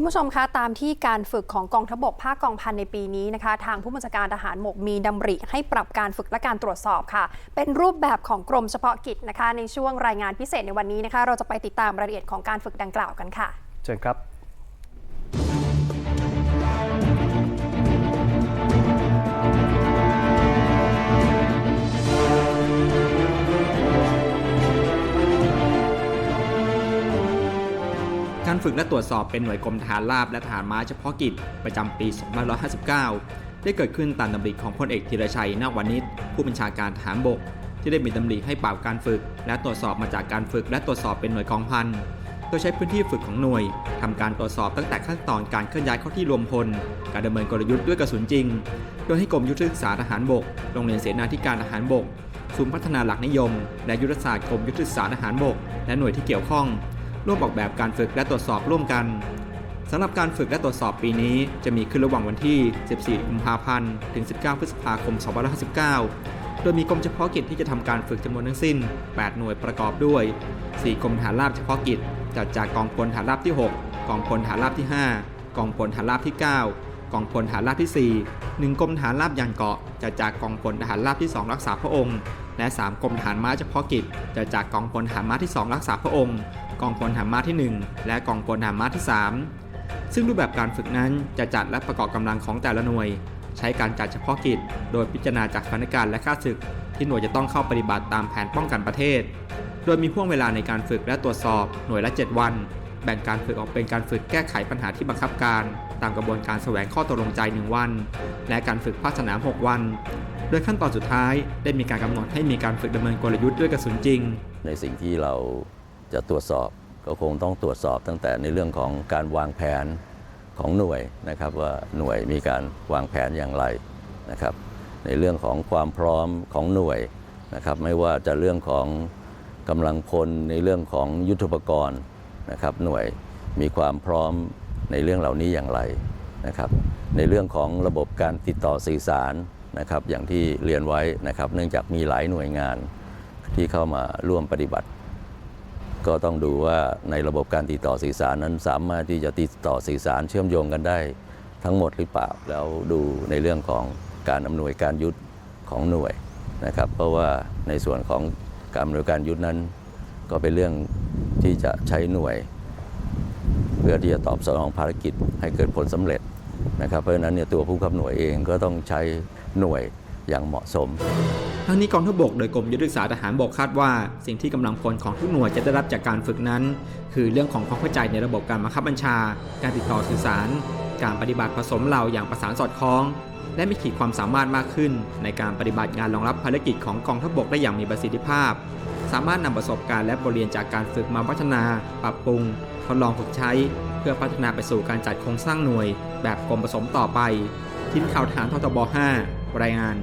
คุณผู้ชมคะตามที่การฝึกของกองทพบกภาคกองพันในปีนี้นะคะทางผู้บัญชาการทหารหมกมีดำริ ให้ปรับการฝึกและการตรวจสอบค่ะ เป็นรูปแบบของกรมเฉพาะกิจนะคะ ในช่วงรายงานพิเศษในวันนี้นะคะ เราจะไปติดตามรายละเอียดของการฝึกดังกล่าวกันค่ะ เชิญครับ ฝึกและตรวจสอบเป็นหน่วยกรมทหารราบและทหารม้าเฉพาะกิจประจำปี 2559 ได้เกิดขึ้นตามดำริของพลเอกธีรชัยนาควานิชผู้บัญชาการทหารบก ที่ได้มีดำริให้ปราบการฝึก และตรวจสอบมาจากการฝึกและตรวจสอบเป็นหน่วยกองพันโดยใช้พื้นที่ฝึกของหน่วยทำการตรวจสอบตั้งแต่ขั้นตอนการเคลื่อนย้ายเข้าที่รวมพล การดำเนินกลยุทธ์ด้วยกระสุนจริง โดยให้กรมยุทธศึกษาทหารบก โรงเรียนเสนาธิการทหารบก ศูนย์พัฒนาหลักนิยม และยุทธศาสตร์กรมยุทธศึกษาทหารบก และหน่วยที่เกี่ยวข้อง ร่วมออกแบบการฝึกและตรวจสอบร่วมกันสำหรับการฝึกและตรวจสอบปีนี้ จะมีขึ้นระหว่างวันที่ 14 กุมภาพันธ์ ถึง 19 พฤษภาคม 2559 โดยมีกรมเฉพาะกิจที่จะทำการฝึกจำนวนทั้งสิ้น 8 หน่วยประกอบด้วย 4 กรมฐานราบเฉพาะกิจ จัดจากกองพลฐานราบที่ 6 กองพลฐานราบที่ 5 กองพลฐานราบที่ 9 กองพลฐานราบที่ 4 1 กรมฐานราบยานเกาะ จัดจากกองพลทหารราบที่ 2 รักษาพระองค์ และ 3 กรมฐานม้าเฉพาะกิจ จัดจากกองพลฐานม้าที่ 2 รักษาพระองค์ กองพลฐานม้าที่ 1 และกองพลฐานม้าที่ 3 ซึ่งรูปแบบการฝึกนั้นจะจัดและประกอบกำลังของแต่ละหน่วย ใช้การจัดเฉพาะกิจ โดยพิจารณาจากสถานการณ์และค่าศึก ที่หน่วยจะต้องเข้าปฏิบัติตามแผนป้องกันประเทศ โดยมีห่วงเวลาในการฝึกและตรวจสอบหน่วยละ 7 วัน แบ่งการฝึกออกเป็นการฝึกแก้ไขปัญหาที่บังคับการ ตามกระบวนการแสวงข้อตกลงใจ 1 วัน และการฝึกภาคสนาม 6 วันโดยขั้นตอนสุดท้ายได้มีการกำหนดให้มีการฝึกดำเนินกลยุทธ์ด้วยกระสุนจริง ในสิ่งที่เรา จะตรวจสอบก็คงต้องตรวจสอบตั้งแต่ในเรื่องของการวางแผนของหน่วยนะครับ ว่าหน่วยมีการวางแผนอย่างไรนะครับ ในเรื่องของความพร้อมของหน่วยนะครับ ไม่ว่าจะเรื่องของกำลังพลในเรื่องของยุทธปกรณ์นะครับ หน่วยมีความพร้อมในเรื่องเหล่านี้อย่างไรนะครับ ในเรื่องของระบบการติดต่อสื่อสารนะครับ อย่างที่เรียนไว้นะครับ เนื่องจากมีหลายหน่วยงานที่เข้ามาร่วมปฏิบัติ ก็ต้องดูว่าในระบบการติดต่อสื่อสารนั้นสามารถที่จะติดต่อสื่อสารเชื่อมโยงกันได้ทั้งหมดหรือเปล่า แล้วดูในเรื่องของการอำนวยการยุทธของหน่วยนะครับ เพราะว่าในส่วนของการอำนวยการยุทธนั้น ก็เป็นเรื่องที่จะใช้หน่วย เพื่อที่จะตอบสนองภารกิจให้เกิดผลสำเร็จนะครับ เพราะฉะนั้นเนี่ยตัวผู้ขับหน่วยเองก็ต้องใช้หน่วยอย่างเหมาะสม ทั้งนี้กองทัพบกโดยกรมยุทธศึกษาทหารบกคาดว่า สิ่งที่กำลังพลของทุกหน่วยจะได้รับจากการฝึกนั้น คือเรื่องของความเข้าใจในระบบการบังคับบัญชา การติดต่อสื่อสาร การปฏิบัติผสมเหล่าอย่างประสานสอดคล้อง และมีขีดความสามารถมากขึ้น ในการปฏิบัติงานรองรับภารกิจของกองทัพบกได้อย่างมีประสิทธิภาพ สามารถนำประสบการณ์และบทเรียนจากการฝึกมาพัฒนา ปรับปรุงทดลองฝึกใช้ เพื่อพัฒนาไปสู่การจัดโครงสร้างหน่วย แบบกรมผสมต่อไปทีมข่าวทหารททบ 5 รายงาน